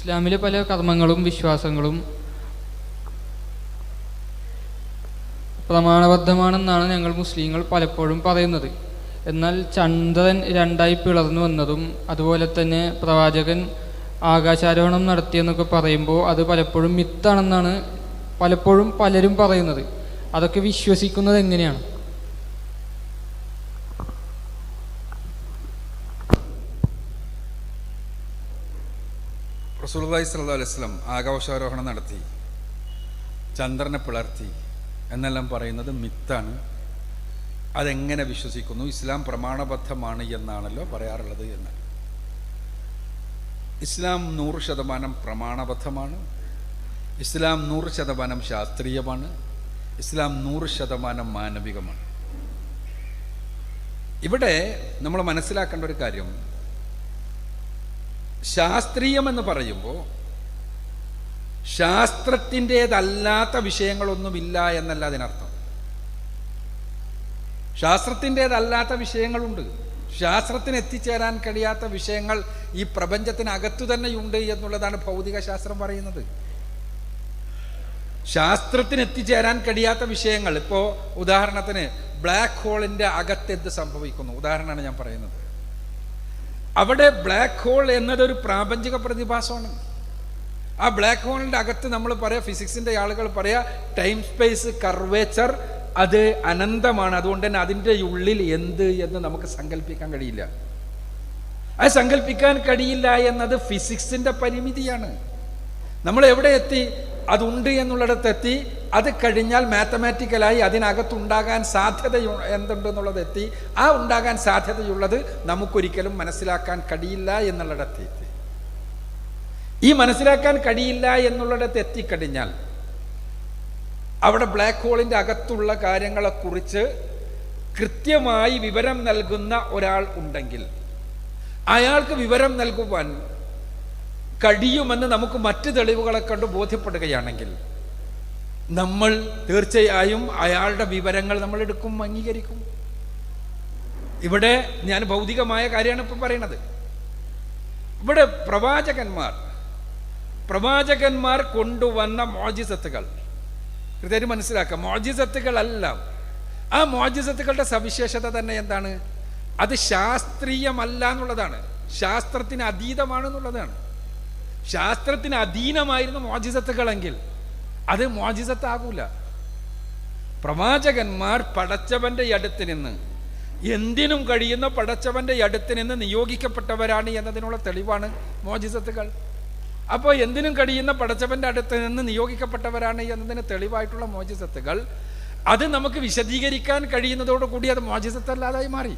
ഇസ്ലാമിലെ പല കർമ്മങ്ങളും വിശ്വാസങ്ങളും പ്രമാണബദ്ധമാണെന്നാണ് ഞങ്ങൾ മുസ്ലിങ്ങൾ പലപ്പോഴും പറയുന്നത്. എന്നാൽ ചന്ദ്രൻ രണ്ടായി പിളർന്നു വന്നതും അതുപോലെ തന്നെ പ്രവാചകൻ ആകാശാരോഹണം നടത്തിയെന്നൊക്കെ പറയുമ്പോൾ അത് പലപ്പോഴും മിത്താണെന്നാണ് പലപ്പോഴും പലരും പറയുന്നത്. അതൊക്കെ വിശ്വസിക്കുന്നത് എങ്ങനെയാണ്? സ്വല്ലല്ലാഹു അലൈഹി വസല്ലം ആകാശാരോഹണം നടത്തി ചന്ദ്രനെ പിളർത്തി എന്നെല്ലാം പറയുന്നത് മിത്താണ്. അതെങ്ങനെ വിശ്വസിക്കുന്നു? ഇസ്ലാം പ്രമാണബദ്ധമാണ് എന്നാണല്ലോ പറയാറുള്ളത് എന്ന്. ഇസ്ലാം നൂറ് ശതമാനം പ്രമാണബദ്ധമാണ്. ഇസ്ലാം നൂറ് ശതമാനം ശാസ്ത്രീയമാണ്. ഇസ്ലാം നൂറ് ശതമാനം മാനവികമാണ്. ഇവിടെ നമ്മൾ മനസ്സിലാക്കേണ്ട ഒരു കാര്യം ശാസ്ത്രീയമെന്ന് പറയുമ്പോൾ ശാസ്ത്രത്തിന്റേതല്ലാത്ത വിഷയങ്ങളൊന്നുമില്ല എന്നല്ല അതിനർത്ഥം. ശാസ്ത്രത്തിന്റേതല്ലാത്ത വിഷയങ്ങളുണ്ട്. ശാസ്ത്രത്തിന് എത്തിച്ചേരാൻ കഴിയാത്ത വിഷയങ്ങൾ ഈ പ്രപഞ്ചത്തിനകത്തു തന്നെയുണ്ട് എന്നുള്ളതാണ് ഭൗതിക ശാസ്ത്രം പറയുന്നത്. ശാസ്ത്രത്തിന് എത്തിച്ചേരാൻ കഴിയാത്ത വിഷയങ്ങൾ ഇപ്പോൾ ഉദാഹരണത്തിന് ബ്ലാക്ക് ഹോളിന്റെ അകത്ത് എന്ത് സംഭവിക്കുന്നു? ഉദാഹരണമാണ് ഞാൻ പറയുന്നത്. അവിടെ ബ്ലാക്ക് ഹോൾ എന്നതൊരു പ്രാപഞ്ചിക പ്രതിഭാസമാണ്. ആ ബ്ലാക്ക് ഹോളിന്റെ അകത്ത് നമ്മൾ പറയാം ഫിസിക്സിന്റെ ആളുകൾ പറയാം ടൈം സ്പേസ് കർവേച്ചർ അത് അനന്തമാണ്. അതുകൊണ്ട് തന്നെ അതിന്റെ ഉള്ളിൽ എന്ത് എന്ന് നമുക്ക് സങ്കല്പിക്കാൻ കഴിയില്ല. അത് സങ്കല്പിക്കാൻ കഴിയില്ല എന്നത് ഫിസിക്സിന്റെ പരിമിതിയാണ്. നമ്മൾ എവിടെ എത്തി? അതുണ്ട് എന്നുള്ളിടത്തെത്തി അത് കഴിഞ്ഞാൽ മാത്തമാറ്റിക്കലായി അതിനകത്തുണ്ടാകാൻ സാധ്യത എന്തുണ്ട് എന്നുള്ളത് എത്തി ആ ഉണ്ടാകാൻ സാധ്യതയുള്ളത് നമുക്കൊരിക്കലും മനസ്സിലാക്കാൻ കഴിയില്ല എന്നുള്ളിടത്തെത്തി ഈ മനസ്സിലാക്കാൻ കഴിയില്ല എന്നുള്ളിടത്ത് എത്തിക്കഴിഞ്ഞാൽ അവിടെ ബ്ലാക്ക് ഹോളിന്റെ അകത്തുള്ള കാര്യങ്ങളെക്കുറിച്ച് കൃത്യമായി വിവരം നൽകുന്ന ഒരാൾ ഉണ്ടെങ്കിൽ അയാൾക്ക് വിവരം നൽകുവാൻ കഴിയുമെന്ന് നമുക്ക് മറ്റ് തെളിവുകളെ കണ്ട് ബോധ്യപ്പെടുകയാണെങ്കിൽ നമ്മൾ തീർച്ചയായും അയാളുടെ വിവരങ്ങൾ നമ്മൾ എടുക്കും അംഗീകരിക്കും. ഇവിടെ ഞാൻ ഭൗതികമായ കാര്യമാണ് ഇപ്പം പറയണത്. ഇവിടെ പ്രവാചകന്മാർ പ്രവാചകന്മാർ കൊണ്ടുവന്ന മോജിസത്തുകൾ കൃത്യമായിട്ട് മനസ്സിലാക്കുക മോജിസത്തുകളെല്ലാം ആ മോജിസത്തുകളുടെ സവിശേഷത തന്നെ എന്താണ്? അത് ശാസ്ത്രീയമല്ല എന്നുള്ളതാണ്. ശാസ്ത്രത്തിന് അതീതമാണെന്നുള്ളതാണ്. ശാസ്ത്രത്തിന് അധീനമായിരുന്നു മോചിസത്തുകളെങ്കിൽ അത് മോചിസത്താകൂല പ്രവാചകന്മാർ പടച്ചവന്റെ അടുത്ത് നിന്ന് എന്തിനും കഴിയുന്ന പടച്ചവന്റെ അടുത്ത് നിന്ന് നിയോഗിക്കപ്പെട്ടവരാണ് എന്നതിനുള്ള തെളിവാണ് മോചിസത്തുകൾ അപ്പോൾ എന്തിനും കഴിയുന്ന പടച്ചവന്റെ അടുത്ത് നിന്ന് നിയോഗിക്കപ്പെട്ടവരാണ് എന്നതിന് തെളിവായിട്ടുള്ള മോചിസത്തുകൾ അത് നമുക്ക് വിശദീകരിക്കാൻ കഴിയുന്നതോടുകൂടി അത് മോചിസത്തല്ലാതായി മാറി.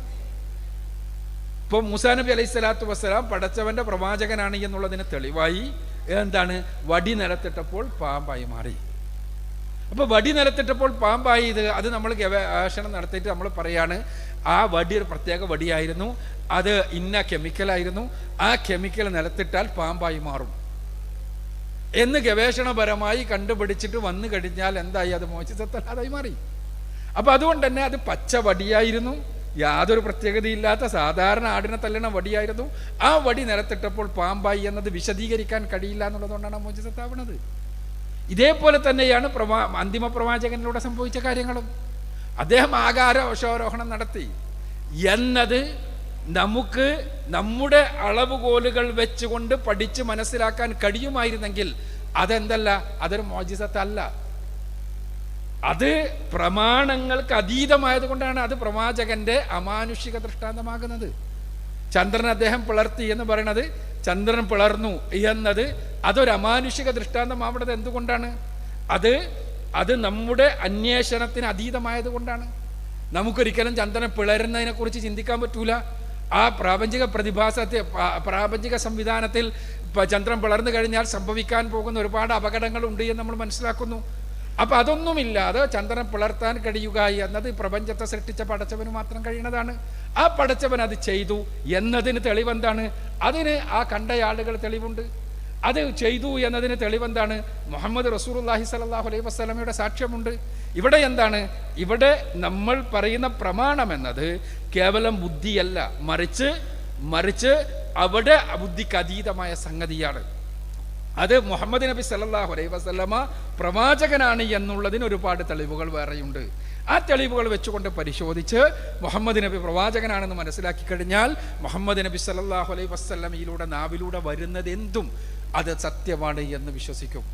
ഇപ്പോൾ മൂസാ നബി അലൈഹി സ്വലാത്തു വസ്സലാം പടച്ചവന്റെ പ്രവാചകനാണ് എന്നുള്ളതിന് തെളിവായി എന്താണ്? വടി നിലത്തിട്ടപ്പോൾ പാമ്പായി മാറി. അപ്പോൾ വടി നിലത്തിട്ടപ്പോൾ പാമ്പായി ഇത് അത് നമ്മൾ ഗവേഷണം നടത്തിയിട്ട് നമ്മൾ പറയാണ് ആ വടി ഒരു പ്രത്യേക വടിയായിരുന്നു. അത് ഇന്ന കെമിക്കലായിരുന്നു ആ കെമിക്കൽ നിലത്തിട്ടാൽ പാമ്പായി മാറും. എന്ന് ഗവേഷണപരമായി കണ്ടുപിടിച്ചിട്ട് വന്നു കഴിഞ്ഞാൽ എന്തായി? അത് മോചിതത്തല്ലാതായി മാറി. അപ്പോൾ അതുകൊണ്ട് തന്നെ അത് പച്ച വടിയായിരുന്നു. യാതൊരു പ്രത്യേകതയില്ലാത്ത സാധാരണ ആടിനെ തല്ലണ വടിയായിരുന്നു. ആ വടി നിലത്തിട്ടപ്പോൾ പാമ്പായി എന്നത് വിശദീകരിക്കാൻ കഴിയില്ല എന്നുള്ളതുകൊണ്ടാണ് മോചിതത്താവണത് ഇതേപോലെ തന്നെയാണ് പ്രവാ അന്തിമ പ്രവാചകനിലൂടെ സംഭവിച്ച കാര്യങ്ങളും. അദ്ദേഹം ആകാരോഷാരോഹണം നടത്തി. എന്നത് നമുക്ക് നമ്മുടെ അളവുകോലുകൾ വെച്ചുകൊണ്ട് പഠിച്ച് മനസ്സിലാക്കാൻ കഴിയുമായിരുന്നെങ്കിൽ അതെന്തല്ല അതൊരു മോജിസത്തല്ല അത് പ്രമാണങ്ങൾക്ക് അതീതമായത് കൊണ്ടാണ് അത് പ്രവാചകന്റെ അമാനുഷിക ദൃഷ്ടാന്തമാകുന്നത്. ചന്ദ്രൻ അദ്ദേഹം പിളർത്തി എന്ന് പറയുന്നത് ചന്ദ്രൻ പിളർന്നു എന്നത് അതൊരു അമാനുഷിക ദൃഷ്ടാന്തമാവുന്നത് എന്തുകൊണ്ടാണ്? അത് അത് നമ്മുടെ അന്വേഷണത്തിന് അതീതമായത് കൊണ്ടാണ് നമുക്കൊരിക്കലും ചന്ദ്രൻ പിളരുന്നതിനെ കുറിച്ച് ചിന്തിക്കാൻ പറ്റൂല. ആ പ്രാപഞ്ചിക പ്രതിഭാസത്തെ പ്രാപഞ്ചിക സംവിധാനത്തിൽ ചന്ദ്രൻ പിളർന്നു കഴിഞ്ഞാൽ സംഭവിക്കാൻ പോകുന്ന ഒരുപാട് അപകടങ്ങളുണ്ട് എന്ന് നമ്മൾ മനസ്സിലാക്കുന്നു. അപ്പൊ അതൊന്നുമില്ലാതെ ചന്ദ്രനെ പിളർത്താൻ കഴിയുക എന്നത് പ്രപഞ്ചത്തെ സൃഷ്ടിച്ച പടച്ചവന് മാത്രം കഴിയുന്നതാണ് ആ പടച്ചവൻ അത് ചെയ്തു എന്നതിന് തെളിവെന്താണ്? അതിന് ആ കണ്ടയാളുകൾ തെളിവുണ്ട്. അത് ചെയ്തു എന്നതിന് തെളിവെന്താണ്? മുഹമ്മദ് റസൂർല്ലാഹി സലാഹു അലൈഹി വസ്ലമയുടെ സാക്ഷ്യമുണ്ട്. ഇവിടെ എന്താണ്? ഇവിടെ നമ്മൾ പറയുന്ന പ്രമാണം എന്നത് കേവലം ബുദ്ധിയല്ല. മറിച്ച് മറിച്ച് അവിടെ ബുദ്ധിക്ക് അതീതമായ സംഗതിയാണ്. അത് മുഹമ്മദ് നബി സല്ലാഹു അലൈഹി വസ്ലമ പ്രവാചകനാണ് എന്നുള്ളതിന് ഒരുപാട് തെളിവുകൾ വേറെയുണ്ട്. ആ തെളിവുകൾ വെച്ചുകൊണ്ട് പരിശോധിച്ച് മുഹമ്മദ് നബി പ്രവാചകനാണെന്ന് മനസ്സിലാക്കി കഴിഞ്ഞാൽ മുഹമ്മദ് നബി സല്ലാഹു അലൈഹി വസ്ലമയിലൂടെ നാവിലൂടെ വരുന്നത് എന്തും അത് സത്യമാണ് എന്ന് വിശ്വസിക്കും.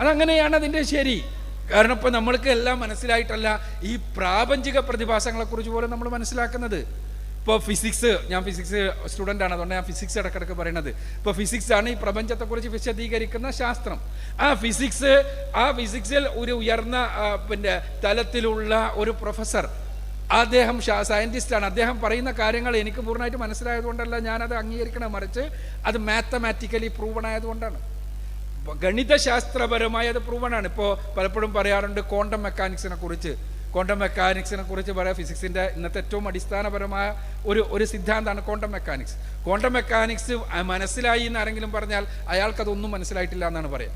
അതങ്ങനെയാണ് അതിന്റെ ശരി. കാരണം ഇപ്പം നമ്മൾക്ക് എല്ലാം മനസ്സിലായിട്ടല്ല ഈ പ്രാപഞ്ചിക പ്രതിഭാസങ്ങളെക്കുറിച്ച് പോലും നമ്മൾ മനസ്സിലാക്കുന്നത്. ഇപ്പോൾ ഫിസിക്സ് ഞാൻ ഫിസിക്സ് സ്റ്റുഡന്റ് ആണ് അതുകൊണ്ട് ഞാൻ ഫിസിക്സ് ഇടക്കിടക്ക് പറയുന്നത് ഇപ്പോൾ ഫിസിക്സ് ആണ് ഈ പ്രപഞ്ചത്തെക്കുറിച്ച് വിശദീകരിക്കുന്ന ശാസ്ത്രം. ആ ഫിസിക്സ് ആ ഫിസിക്സിൽ ഒരു ഉയർന്ന പിന്നെ തലത്തിലുള്ള ഒരു പ്രൊഫസർ അദ്ദേഹം സയന്റിസ്റ്റാണ് അദ്ദേഹം പറയുന്ന കാര്യങ്ങൾ എനിക്ക് പൂർണമായിട്ട് മനസ്സിലായതുകൊണ്ടല്ല ഞാനത് അംഗീകരിക്കണം മറിച്ച് അത് മാത്തമാറ്റിക്കലി പ്രൂവൺ ആയതുകൊണ്ടാണ് ഗണിതശാസ്ത്രപരമായ അത് പ്രൂവണാണ് ഇപ്പോൾ പലപ്പോഴും പറയാറുണ്ട് ക്വാണ്ടം മെക്കാനിക്സിനെ കുറിച്ച്. ക്വാണ്ടം മെക്കാനിക്സിനെ കുറിച്ച് പറയാം. ഫിസിക്സിന്റെ ഇന്നത്തെ ഏറ്റവും അടിസ്ഥാനപരമായ ഒരു ഒരു സിദ്ധാന്തമാണ് ക്വാണ്ടം മെക്കാനിക്സ് ക്വാണ്ടം മെക്കാനിക്സ് മനസ്സിലായി എന്നാരെങ്കിലും പറഞ്ഞാൽ അയാൾക്കതൊന്നും മനസ്സിലായിട്ടില്ല എന്നാണ് പറയാം.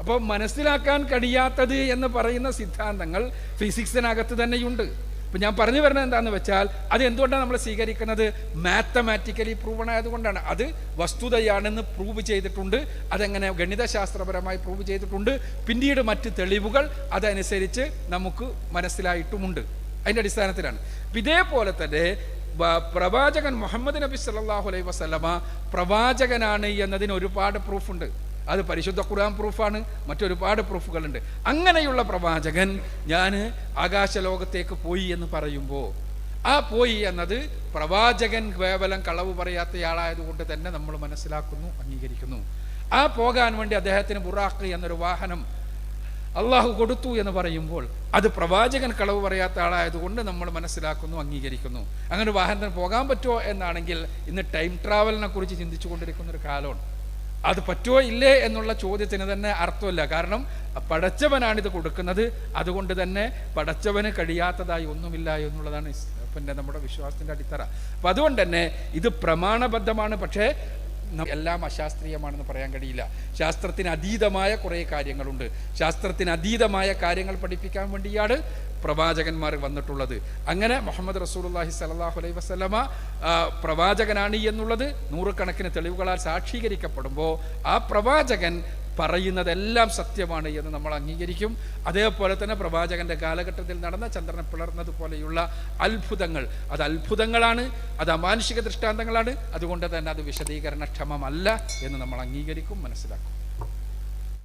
അപ്പോൾ മനസ്സിലാക്കാൻ കഴിയാത്തത് എന്ന് പറയുന്ന സിദ്ധാന്തങ്ങൾ ഫിസിക്സിനകത്ത് തന്നെയുണ്ട്. ഇപ്പം ഞാൻ പറഞ്ഞു വരുന്നത് എന്താണെന്ന് വെച്ചാൽ അത് എന്തുകൊണ്ടാണ് നമ്മൾ സ്വീകരിക്കുന്നത്? മാത്തമാറ്റിക്കലി പ്രൂവൺ ആയതുകൊണ്ടാണ്. അത് വസ്തുതയാണെന്ന് പ്രൂവ് ചെയ്തിട്ടുണ്ട്. അതെങ്ങനെ ഗണിതശാസ്ത്രപരമായി പ്രൂവ് ചെയ്തിട്ടുണ്ട്. പിന്നീട് മറ്റ് തെളിവുകൾ അതനുസരിച്ച് നമുക്ക് മനസ്സിലായിട്ടുമുണ്ട്. അതിന്റെ അടിസ്ഥാനത്തിലാണ്. ഇതേപോലെ തന്നെ പ്രവാചകൻ മുഹമ്മദ് നബി സല്ലാഹു അലൈഹി വസ്ലമ പ്രവാചകനാണ് എന്നതിന് ഒരുപാട് പ്രൂഫുണ്ട് അത് പരിശുദ്ധ ഖുർആൻ പ്രൂഫാണ് മറ്റൊരുപാട് പ്രൂഫുകളുണ്ട്. അങ്ങനെയുള്ള പ്രവാചകൻ ഞാൻ ആകാശലോകത്തേക്ക് പോയി എന്ന് പറയുമ്പോൾ ആ പോയി എന്നത് പ്രവാചകൻ കേവലം കളവ് പറയാത്തയാളായതുകൊണ്ട് തന്നെ നമ്മൾ മനസ്സിലാക്കുന്നു അംഗീകരിക്കുന്നു. ആ പോകാൻ വേണ്ടി അദ്ദേഹത്തിന് ബുറാഖ് എന്നൊരു വാഹനം അള്ളാഹു കൊടുത്തു എന്ന് പറയുമ്പോൾ അത് പ്രവാചകൻ കളവ് പറയാത്ത ആളായതുകൊണ്ട് നമ്മൾ മനസ്സിലാക്കുന്നു അംഗീകരിക്കുന്നു. അങ്ങനെ വാഹനത്തിന് പോകാൻ പറ്റുമോ എന്നാണെങ്കിൽ ഇന്ന് ടൈം ട്രാവലിനെ കുറിച്ച് ചിന്തിച്ചു കൊണ്ടിരിക്കുന്ന ഒരു കാലമാണ്. അത് പറ്റുമോ ഇല്ലേ എന്നുള്ള ചോദ്യത്തിന് തന്നെ അർത്ഥമില്ല. കാരണം പടച്ചവനാണ് ഇത് കൊടുക്കുന്നത്. അതുകൊണ്ട് തന്നെ പടച്ചവന് കഴിയാത്തതായി ഒന്നുമില്ല എന്നുള്ളതാണ് പിന്നെ നമ്മുടെ വിശ്വാസത്തിന്റെ അടിത്തറ. അപ്പം അതുകൊണ്ട് തന്നെ ഇത് പ്രമാണബദ്ധമാണ്. പക്ഷേ എല്ലാം അശാസ്ത്രീയമാണെന്ന് പറയാൻ കഴിയില്ല. ശാസ്ത്രത്തിന് അതീതമായ കുറേ കാര്യങ്ങളുണ്ട്. ശാസ്ത്രത്തിന് അതീതമായ കാര്യങ്ങൾ പഠിപ്പിക്കാൻ വേണ്ടിയാണ് പ്രവാചകന്മാർ വന്നിട്ടുള്ളത്. അങ്ങനെ മുഹമ്മദ് റസൂലുള്ളാഹി സ്വല്ലല്ലാഹു അലൈഹി വസ്ലമ പ്രവാചകനാണ് എന്നുള്ളത് നൂറുകണക്കിന് തെളിവുകളാൽ സാക്ഷീകരിക്കപ്പെടുമ്പോൾ ആ പ്രവാചകൻ പറയുന്നതെല്ലാം സത്യമാണ് എന്ന് നമ്മൾ അംഗീകരിക്കും. അതേപോലെ തന്നെ പ്രവാചകന്റെ കാലഘട്ടത്തിൽ നടന്ന ചന്ദ്രനെ പിളർന്നതുപോലെയുള്ള അത്ഭുതങ്ങൾ. അത് അത്ഭുതങ്ങളാണ് അത് അമാനുഷിക ദൃഷ്ടാന്തങ്ങളാണ്. അതുകൊണ്ട് തന്നെ അത് വിശദീകരണക്ഷമമല്ല എന്ന് നമ്മൾ അംഗീകരിക്കും മനസ്സിലാക്കും.